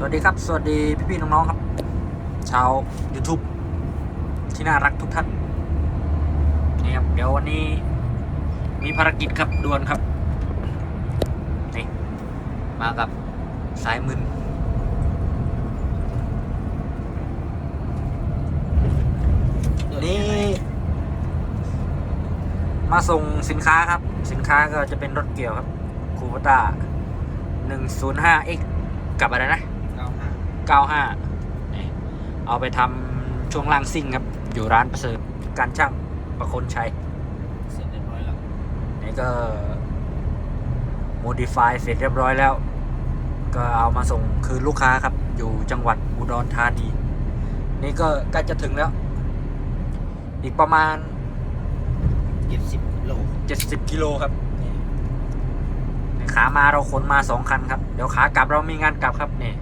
สวัสดีครับ สวัสดีพี่ๆน้องๆครับ ชาว YouTube ที่น่ารักทุกท่านนี่ครับ เดี๋ยววันนี้มีภารกิจครับด่วนครับนี่มากับสายมึนนี่มาส่งสินค้าครับ สินค้าก็จะเป็นรถเกี่ยวครับคูปต้า 105x กับอะไรนะ 95นี่เอาไปทำช่วงล่างซิ่งครับ อยู่ร้านประเสริฐการช่างประคนชัยเสร็จเรียบร้อยแล้วนี่ก็ modify เสร็จเรียบร้อยแล้ว ก็เอามาส่งคืนลูกค้าครับ อยู่จังหวัดอุดรธานี นี่ก็ใกล้จะถึงแล้ว อีกประมาณเจ็ดสิบโล70กิโลครับนี่ขามาเราขนมาสองคันครับ เดี๋ยวขากลับเรามีงานกลับครับนี่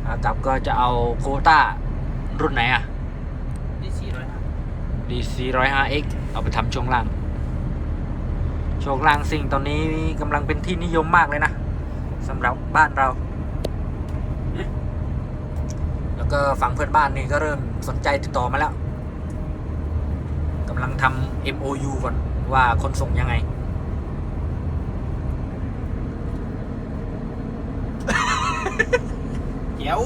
ขากลับก็จะเอาโควต้ารุ่นไหนอะได้สี่ร้อยห้า DC 105X เอาไปทำช่วงล่าง ช่วงล่างสิ่งตอนนี้กำลังเป็นที่นิยมมากเลยนะสำหรับบ้านเรา แล้วก็ฝั่งเพื่อนบ้านนี่ก็เริ่มสนใจติดต่อมาแล้วกำลังทำ MOU ก่อนว่าคนส่งยังไง เดี๋ยว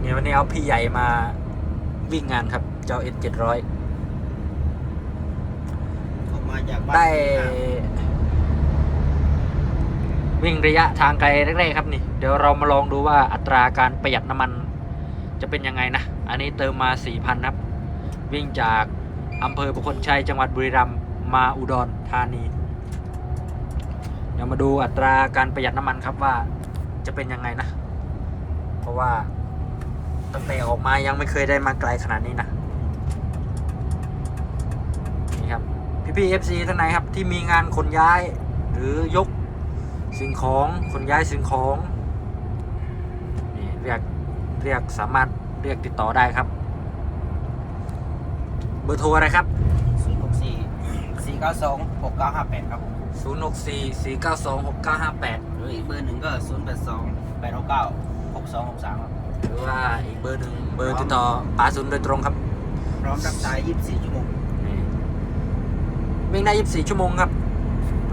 เนี่ยวันนี้เอาพี่ใหญ่มาวิ่งงานครับ เจ้า S 700ออกมาจากบ้านได้ วิ่งระยะทางไกลแรกๆครับนี่ เดี๋ยวเรามาลองดูว่าอัตราการประหยัดน้ำมันจะเป็นยังไงนะ อันนี้เติมมา 4,000 ครับ วิ่งจากอำเภอประคนชัยจังหวัดบุรีรัมย์มาอุดรธานี เดี๋ยวมาดูอัตราการประหยัดน้ำมันครับว่าจะเป็นยังไงนะเพ ราะว่าตั้งแต่ออกมายังไม่เคยได้มาไกลขนาดนี้นะนี่ครับพี่พี่เอฟซีท่านไหนครับที่มีงานขนย้ายหรือยกสิ่งของขนย้ายสิ่งของนี่เรียกเรียกสามารถเรียกติดต่อได้ครับ เบอร์โทรอะไรครับศูนย์หกสี่สี่เก้าสองหกเก้าห้าแปดครับผม064 492 6958 หรืออีกเบอร์หนึ่งก็ศูนย์แปด สองแปดหกเก้าหกสองหกสามครับหรือว่าอีกเบอร์หนึ่งเบอร์ติดต่อป๋าศูนย์โดยตรงครับพร้อมรับสายยี่สิบสี่ชั่วโมงนี่วิ่งได้ 24 ชั่วโมงครับ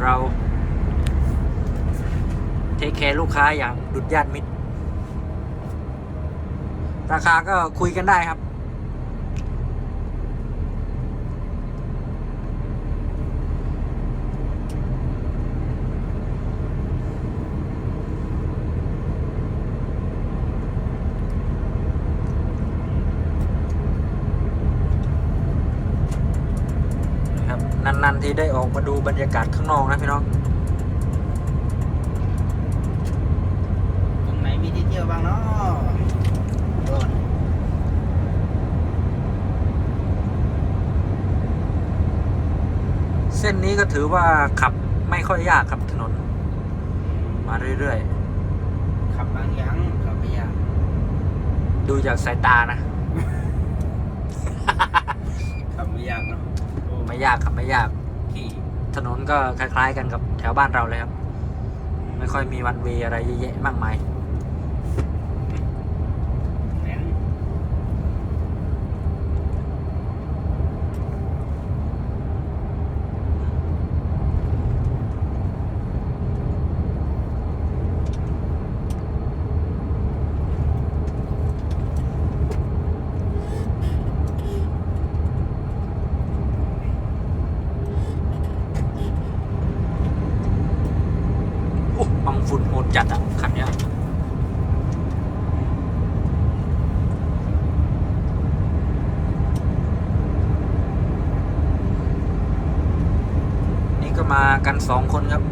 เราเทคแคร์ลูกค้าอย่างดุดญาติมิตร ราคาก็คุยกันได้ครับนะครับนานๆ ที่ได้ออกมาดูบรรยากาศข้างนอกนะพี่น้อง ตรงไหนมีที่เที่ยวบ้างเนาะโดนเส้นนี้ก็ถือว่าขับไม่ค่อยยากครับถนน มาเรื่อยขับบางอย่างขับไม่ยากๆดูจากสายตานะ ขับไม่ยากเนาะโอ้ไม่ยากครับไม่ยากขี่ ถนนก็คล้าย ๆ กันกับแถวบ้านเราเลยครับ ไม่ค่อยมีวันเวย์อะไรเยอะแยะมากมาย แน่น โอ้บังฝุ่นโหด จัดอะ คันเนี้ยนี่ก็มากันสองคนครับ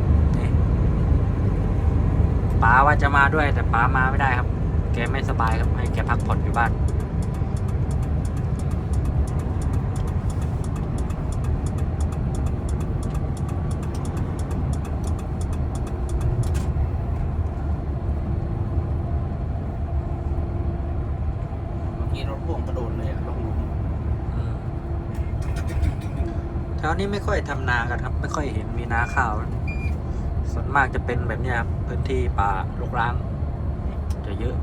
ป๋าว่าจะมาด้วยแต่ป๋ามาไม่ได้ครับ แกไม่สบายครับ ให้แกพักผ่อนอยู่บ้าน รถพ่วงกระโดดเลยอะลงหลุมอืมแถวนี้ไม่ค่อยทำนากันครับ ไม่ค่อยเห็นมีนาข้าว ส่วนมากจะเป็นแบบเนี้ยครับพื้นที่ป่ารกร้าง จะเยอะ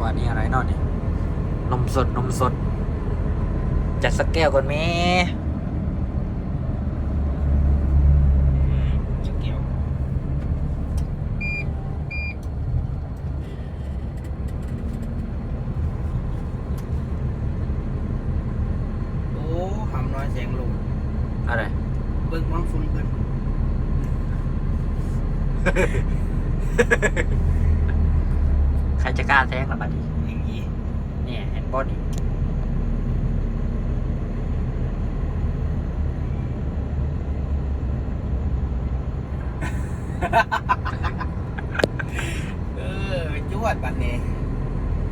ว่านี่อะไรเนอนนี่นม สดนมสด จัดสักแก้วก่อนแม่อืมจะเกี่ยวโอ้หำน้อยแสงลงอะไร เบิ่งวังฝุ่นเพิ่นใครจะกล้าแทงล่ะบัดนี้ อย่างนี้เนี่ยเห็นบอดี้เออจวดปันนี้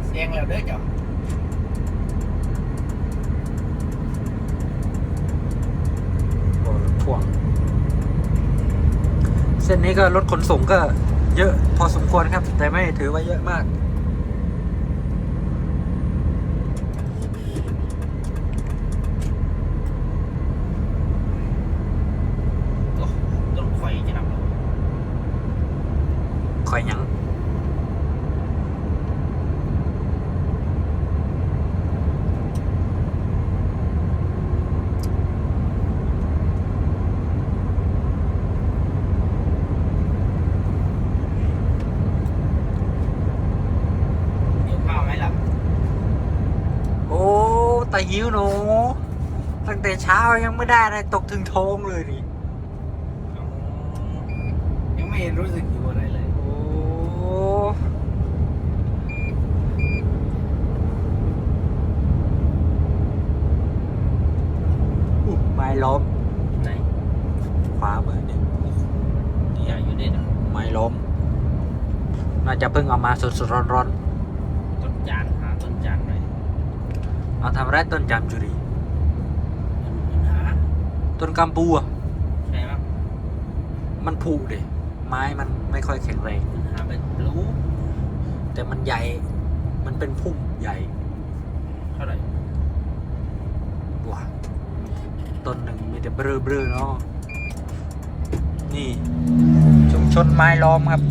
เสียงแล้วเด้อจ้ะโอ้ถ่วง เส้นนี้ก็รถขนส่งก็เยอะพอสมควรครับ แต่ไม่ถือว่าเยอะมาก โอ้ต้นข่อยจะนำลง คอยหยัง เดี๋ยวข้าวไหมล่ะ โอ้ ตาหิวหนูตั้งแต่เช้ายังไม่ได้อะไรตกถึงท้องเลยนี่ยังไม่รู้สึกหิวอะไรเลย โอ้อุ๊ยไม้ล้มไหนขวามือนี่นี่อยู่เด็ดอะไม้ล้ม น่าจะเพิ่งเอามาสดๆร้อนต้นจานหาต้นจานหน่อย ๆเอาทำไรต้นจามจุรีหาต้นกัมปูอะใช่ไหมมันผุดิไม้มันไม่ค่อยแข็งแรง หาเป็นรู้แต่มันใหญ่ มันเป็นพุ่มใหญ่เท่าไหร่ว้าต้นหนึ่งมีแต่เบลอเบลอๆเนาะนี่ชุมชนไม้ล้อมครับ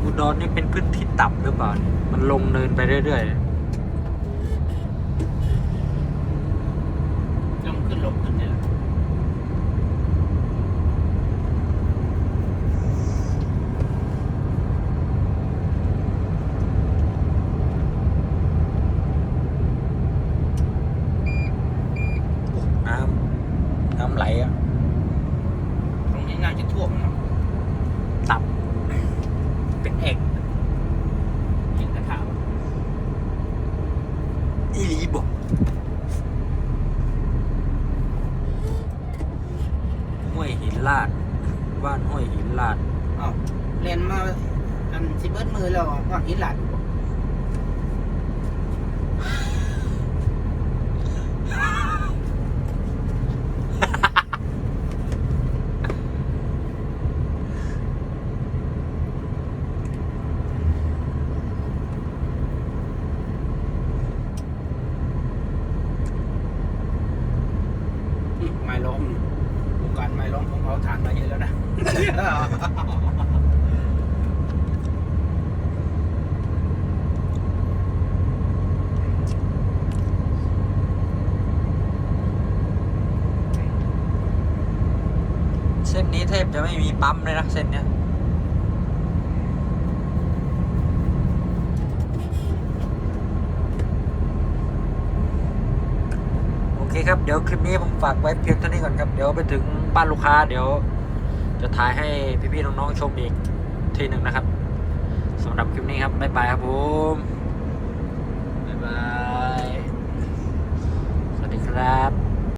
อุ ดรนี่เป็นพื้นที่ต่ำหรือเปล่า มันลงเนินไปเรื่อยงขึ้นลงขึ้นเนี่ยแหละ ๆโอ้น้ำ น้ำไหลอะ ตรงนี้น่าจะท่วมเนาะ ต่ำเป็นเอก เห็นกระถาง อีหลีบอกห้วยหินลาด บ้านห้วยหินลาดอ้าวเรียนมาอันสิเบิดมือแล้วก็หินหลัด บจะไม่มีปั๊มเลยนะเส้นเนี้ยโอเคครับเดี๋ยวคลิปนี้ผมฝากไว้เพียงเท่านี้ก่อนครับ เดี๋ยวไปถึงบ้านลูกค้า เดี๋ยว จะถ่ายให้พี่ๆน้องๆชมอีกทีหนึ่งนะครับสำหรับคลิปนี้ครับบ๊ายบายครับผมบ๊ายบายสวัสดีครับ